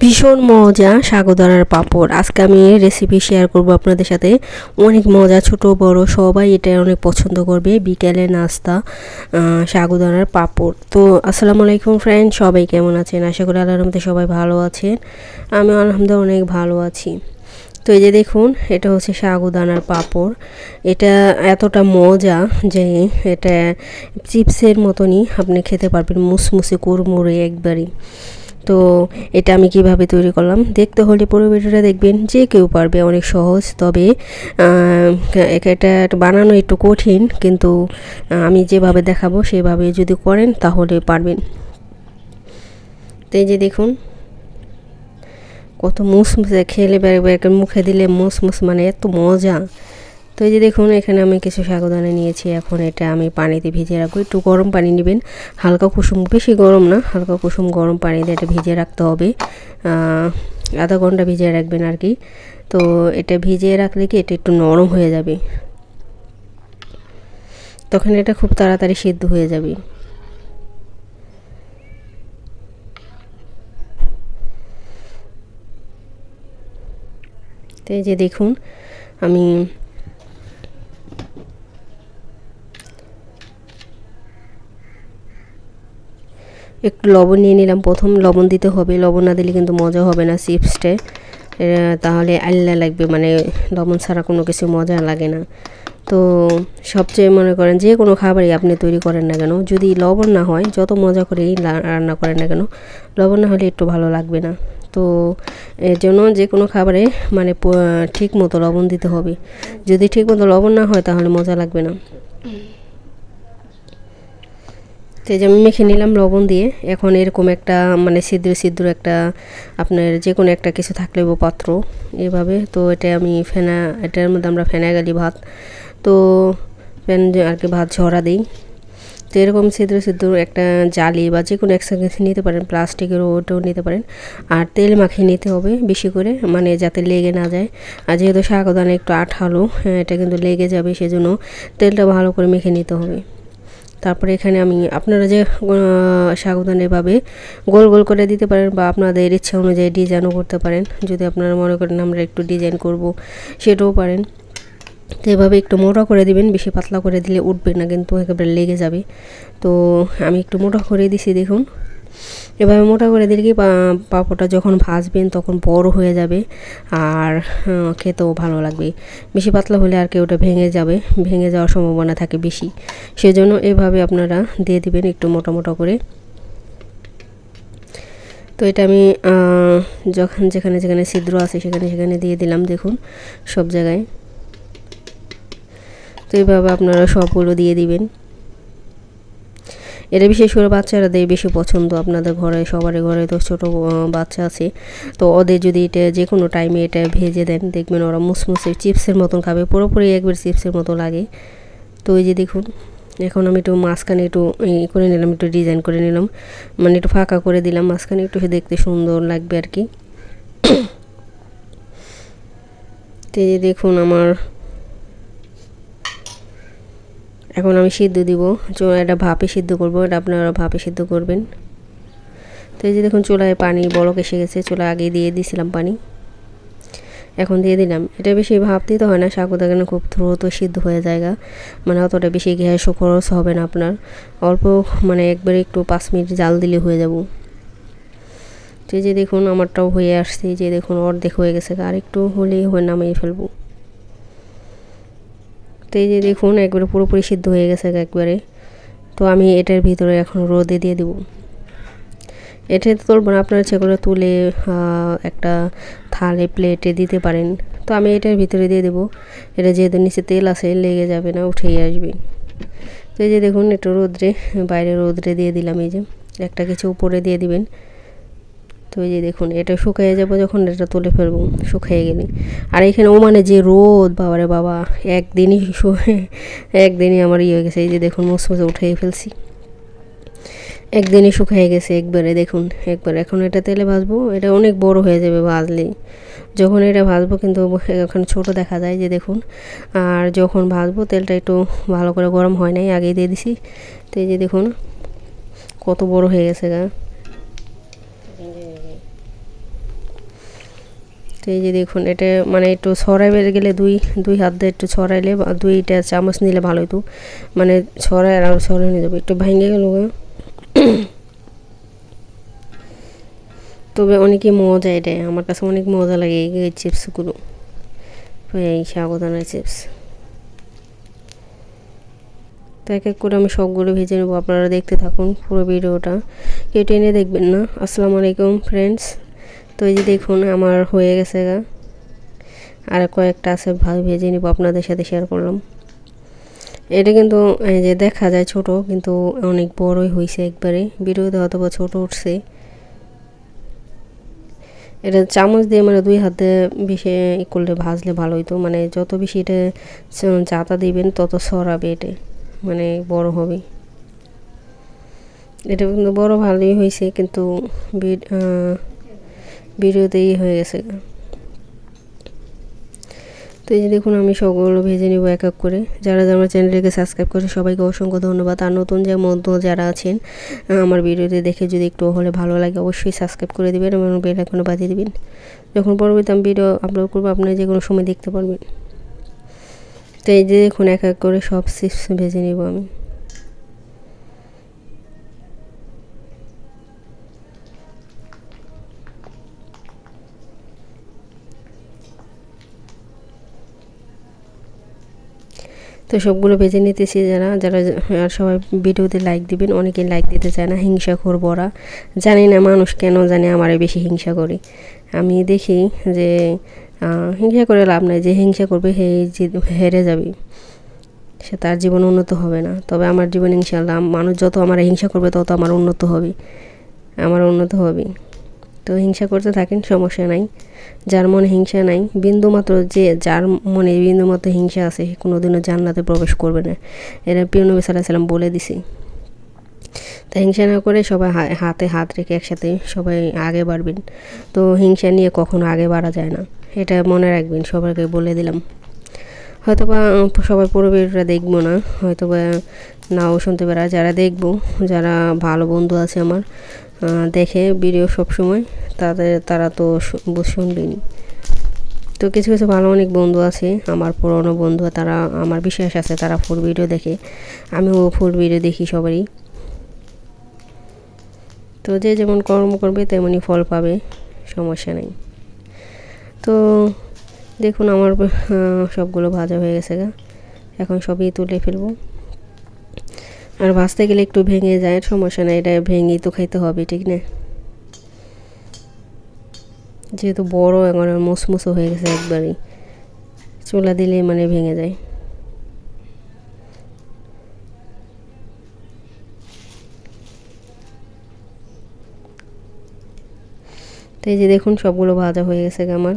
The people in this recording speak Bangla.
ভীষণ মজা সাগরদানার পাঁপড়। আজকে আমি রেসিপি শেয়ার করব আপনাদের সাথে। অনেক মজা, ছোট, বড়, সবাই এটা অনেক পছন্দ করবে। বিকেলে নাস্তা সাগরদানার পাঁপড়। তো আসসালামু আলাইকুম ফ্রেন্ড সবাই কেমন আছেন? আশা করি আল্লাহর মধ্যে সবাই ভালো আছেন। আমি আলহামদুলিল্লাহ অনেক ভালো আছি। তো এই যে দেখুন, এটা হচ্ছে সাগুদানার পাঁপড়। এটা এতটা মজা যে এটা চিপসের মতনই আপনি খেতে পারবেন। মুসমুসে কুরমুরে একবারই। তো এটা আমি কীভাবে তৈরি করলাম? দেখতে হলে পুরো ভিডিওটা দেখবেন, যে কেউ পারবে, অনেক সহজ। তবে এটা বানানো একটু কঠিন, কিন্তু আমি যেভাবে দেখাবো, সেভাবে যদি করেন, তাহলে পারবেন। তো এই যে দেখুন, কত মুসমুসে খেলে বেড়ে মুখে দিলে মুসমুস মানে এত মজা। তো এই যে দেখুন, এখানে আমি কিছু সাগুদানা নিয়েছি। এখন এটা আমি পানিতে ভিজিয়ে রাখব। একটু গরম পানি নেবেন। হালকা কুসুম, বেশি গরম না, হালকা কুসুম গরম পানিতে এটা ভিজিয়ে রাখতে হবে। আধা ঘণ্টা ভিজিয়ে রাখবেন আর কি। তো এটা ভিজিয়ে রাখলে কি এটা একটু নরম হয়ে যাবে। তখন এটা খুব তাড়াতাড়ি সিদ্ধ হয়ে যাবে। তো এই যে দেখুন, আমি একটু লবণ নিয়ে নিলাম। প্রথম লবণ দিতে হবে। লবণ না দিলে কিন্তু মজা হবে না চিপসটে। তাহলে আল্লা লাগবে। মানে লবণ ছাড়া কোনো কিছু মজা লাগে না। তো সবচেয়ে মনে করেন যে কোনো খাবারই আপনি তৈরি করেন না কেন। যদি লবণ না হয়, যত মজা করেই রান্না করেন না কেন, লবণ না হলে একটু ভালো লাগবে না। তো এর জন্য যে কোনো খাবারে মানে ঠিক মতো লবণ দিতে হবে। যদি ঠিক মতো লবণ না হয়, তাহলে মজা লাগবে না। তো যে আমি মেখে নিলাম লবণ দিয়ে। এখন এরকম একটা মানে সিদ্ধ সিদ্ধর একটা আপনার যে কোনো একটা কিছু থাকলে পাত্র এভাবে। তো এটা আমি ফেনা এটার মধ্যে আমরা ফেনা গেলি ভাত। তো ফ্যান আর কি ভাত ঝরা দিই। তো এরকম সিদ্ধ সিদ্ধ একটা জালি বা যে কোনো একসাথে নিতে পারেন প্লাস্টিকেরও ওটাও নিতে পারেন। আর তেল মাখিয়ে নিতে হবে বেশি করে মানে যাতে লেগে না যায়। আর যেহেতু শাকদানা একটু আঠালো হ্যাঁ, এটা কিন্তু লেগে যাবে সেজন্য তেলটা ভালো করে মেখে নিতে হবে। তারপরে এখানে আমি আপনারা যে সাবধান এভাবে গোল গোল করে দিতে পারেন বা আপনাদের ইচ্ছা অনুযায়ী ডিজাইনও করতে পারেন। যদি আপনারা মনে করেন আমরা একটু ডিজাইন করব, সেটাও পারেন। তো এভাবে একটু মোটা করে দিবেন, বেশি পাতলা করে দিলে উঠবে না, কিন্তু একেবারে লেগে যাবে। তো আমি একটু মোটা করে দিছি, দেখুন। এভাবে মোটা করে দিলে কি পাঁপড়টা যখন ভাজবেন তখন বড় হয়ে যাবে আর খেতেও ভালো লাগবে। বেশি পাতলা হলে আর কেউ ওটা ভেঙে যাবে, ভেঙে যাওয়ার সম্ভাবনা থাকে বেশি। সেজন্য এভাবে আপনারা দিয়ে দিবেন একটু মোটা মোটা করে। তো এটা আমি যখন যেখানে যেখানে ছিদ্র আছে সেখানে সেখানে দিয়ে দিলাম দেখুন সব জায়গায়। তো এইভাবে আপনারা সবগুলো দিয়ে দিবেন। এটা বিশেষ করে বাচ্চারাদের বেশি পছন্দ। আপনাদের ঘরে, সবারই ঘরে তো ছোটো বাচ্চা আছে। তো ওদের যদি এটা যে কোনো টাইমে এটা ভেজে দেন, দেখবেন ওরা মুসমুসে চিপসের মতন খাবে, পুরোপুরি একবার চিপসের মতো লাগে। তো ওই যে দেখুন, এখন আমি একটু মাঝখানে একটু ই করে নিলাম, একটু ডিজাইন করে নিলাম। মানে একটু ফাঁকা করে দিলাম, মাঝখানে একটু দেখতে সুন্দর লাগবে আর কি। তো দেখুন আমার এখন আমি সিদ্ধ দিব। এটা ভাপে সিদ্ধ করব, এটা আপনারা ভাপে সিদ্ধ করবেন। তো এই যে দেখুন, চুলায় পানি বলক এসে গেছে, চুলা আগে দিয়ে দিয়েছিলাম পানি। এখন দিয়ে দিলাম। এটা বেশি ভাবতেই তো হয় না সাগুদাগানে খুব দ্রুত সিদ্ধ হয়ে যায় মানে অতটা বেশি গ্যাস খরচ হবে না আপনার। অল্প মানে একবারে একটু পাঁচ মিনিট জাল দিলে হয়ে যাব। তো যে দেখুন, আমারটাও হয়ে আসছে। যে দেখুন, অর্ধেক হয়ে গেছে আর একটু হলেই হয়ে নামিয়ে ফেলব। তো এই যে দেখুন একবারে পুরোপুরি সিদ্ধ হয়ে গেছে একবারে। তো আমি এটার ভিতরে এখন রোদে দিয়ে দেবো। এটা তুলব না আপনারা সেগুলো তুলে একটা থালে প্লেটে দিতে পারেন। তো আমি এটার ভিতরে দিয়ে দেবো। এটা যেহেতু নিচে তেল আছে, লেগে যাবে না, উঠেই আসবে। তো এই যে দেখুন একটু রোদ্রে, বাইরে রোদ্রে দিয়ে দিলাম এই যে। একটা কিছু উপরে দিয়ে দিবেন। তো এই যে দেখুন, এটা শুকিয়ে যাব যখন, এটা তুলে ফেলব শুকিয়ে গেলে। আর এখানে ও মানে যে রোদ, বাবারে বাবা, একদিনই একদিনই আমার ইয়ে হয়ে গেছে। এই যে দেখুন মুসমুসে উঠিয়ে ফেলছি। একদিনই শুকিয়ে গেছে একবারে, দেখুন, একবার। এখন এটা তেলে ভাজবো, এটা অনেক বড় হয়ে যাবে ভাজলেই। যখন এটা ভাজবো কিন্তু এখন ছোট দেখা যায় যে দেখুন, আর যখন ভাজবো তেলটা একটু ভালো করে গরম হয় নাই, আগেই দিয়ে দিছি। তো এই যে দেখুন, কত বড় হয়ে গেছে গা। তো এই যে দেখুন, এটা মানে একটু ছড়াই বেড়ে গেলে দুই দুই হাত দিয়ে একটু ছড়াইলে দুইটা চামচ নিলে ভালো হতো মানে ছড়াই আর ছড়াই নিয়ে যাবে, একটু ভেঙে গেল। তবে অনেকই মজা এটা, আমার কাছে অনেক মজা লাগে এই চিপসগুলো। এই সাবধানের চিপস। তো এক এক করে আমি সবগুলো ভেজে নেব, আপনারা দেখতে থাকুন পুরো ভিডিওটা। কেউ টেনে দেখবেন না। আসসালামু আলাইকুম ফ্রেন্ডস তো এই যে দেখুন, আমার হয়ে গেছে গা। আর কয়েকটা আছে ভেজে নিব, আপনাদের সাথে শেয়ার করলাম। এটা কিন্তু, এই যে দেখা যায় ছোট, কিন্তু অনেক বড়ই হয়েছে একবারে। ভিডিওতে হয়তো বা ছোট উঠছে। এটা চামচ দিয়ে মানে দুই হাতে বেশি ই করলে ভাজলে ভালো হইতো। মানে যত বেশি এটা চাতা দিবেন, তত সরাবে এটা। মানে বড় হবে। এটা কিন্তু বড় ভালোই হয়েছে কিন্তু ভিডিওতেই হয়ে গেছে। তো এই যে দেখুন, আমি সবগুলো ভেজে নিব এক এক করে। যারা আমার চ্যানেলটিকে সাবস্ক্রাইব করে সবাইকে অসংখ্য ধন্যবাদ। আর নতুন যে মধ্য যারা আছেন আমার ভিডিওতে দেখে যদি একটু হলে ভালো লাগে, অবশ্যই সাবস্ক্রাইব করে দেবেন এবং বেল এখনও বাজিয়ে দেবেন। যখন পরবর্তী আমি ভিডিও আপলোড করব আপনারা যে কোনো সময় দেখতে পারবেন। তো এই যে দেখুন, এক এক করে সব চিপস ভেজে নিব আমি। তো সবগুলো ভেজে নিতেছি যারা যারা আর সবাই ভিডিওতে লাইক দিবেন অনেকে লাইক দিতে চায় না, হিংসা করব ওরা। জানি না মানুষ কেন জানে আমারে বেশি হিংসা করি। আমি দেখি যে হিংসা করে লাভ নাই, যে হিংসা করবে হে হেরে যাবে। সে তার জীবন উন্নত হবে না। তবে আমার জীবন ইনশাল্লাহ মানুষ যত আমার হিংসা করবে তত আমার উন্নত হবে। আমার উন্নত হবে তো হিংসা করতে থাকেন, সমস্যা নাই। যার মনে হিংসা নাই বিন্দু মাত্র যে যার মনে বিন্দু মাত্র হিংসা আছে, সে কোনোদিনও জান্নাতে প্রবেশ করবে না। এরা প্রিয় নবী সাল্লাহ সাল্লাম বলে দিছি। তো হিংসা না করে সবাই হাতে হাত রেখে একসাথে সবাই আগে বাড়বেন। তো হিংসা নিয়ে কখনো আগে বাড়া যায় না। এটা মনে রাখবেন, সবাইকে বলে দিলাম। হয়তো বা সবাই পুরো ভিডিওটা দেখব না হয়তো বা নাও শুনতে পারা। যারা দেখব, যারা ভালো বন্ধু আছে আমার দেখে ভিডিও সব সময় তাদের তারা তো শুনবেনি তো কিছু কিছু ভালো অনেক বন্ধু আছে, আমার পুরনো বন্ধু, তারা আমার বিশ্বাস আছে তারা ফুল ভিডিও দেখে, আমিও ফুল ভিডিও দেখি সবারই। তো যে যেমন কর্ম করবে তেমনই ফল পাবে, সমস্যা নেই। তো দেখুন আমার সবগুলো ভাজা হয়ে গেছে গা, এখন সবই তুলে ফেলব। আর ভাজতে গেলে একটু ভেঙে যায় সমস্যা নেই, এটা ভেঙেই তো খাইতে হবে, ঠিক না? যেহেতু বড় এখন মুসমুসো হয়ে গেছে একবারই। চোলা দিলে মানে ভেঙে যায়। তো এই যে দেখুন, সবগুলো ভাজা হয়ে গেছে আমার।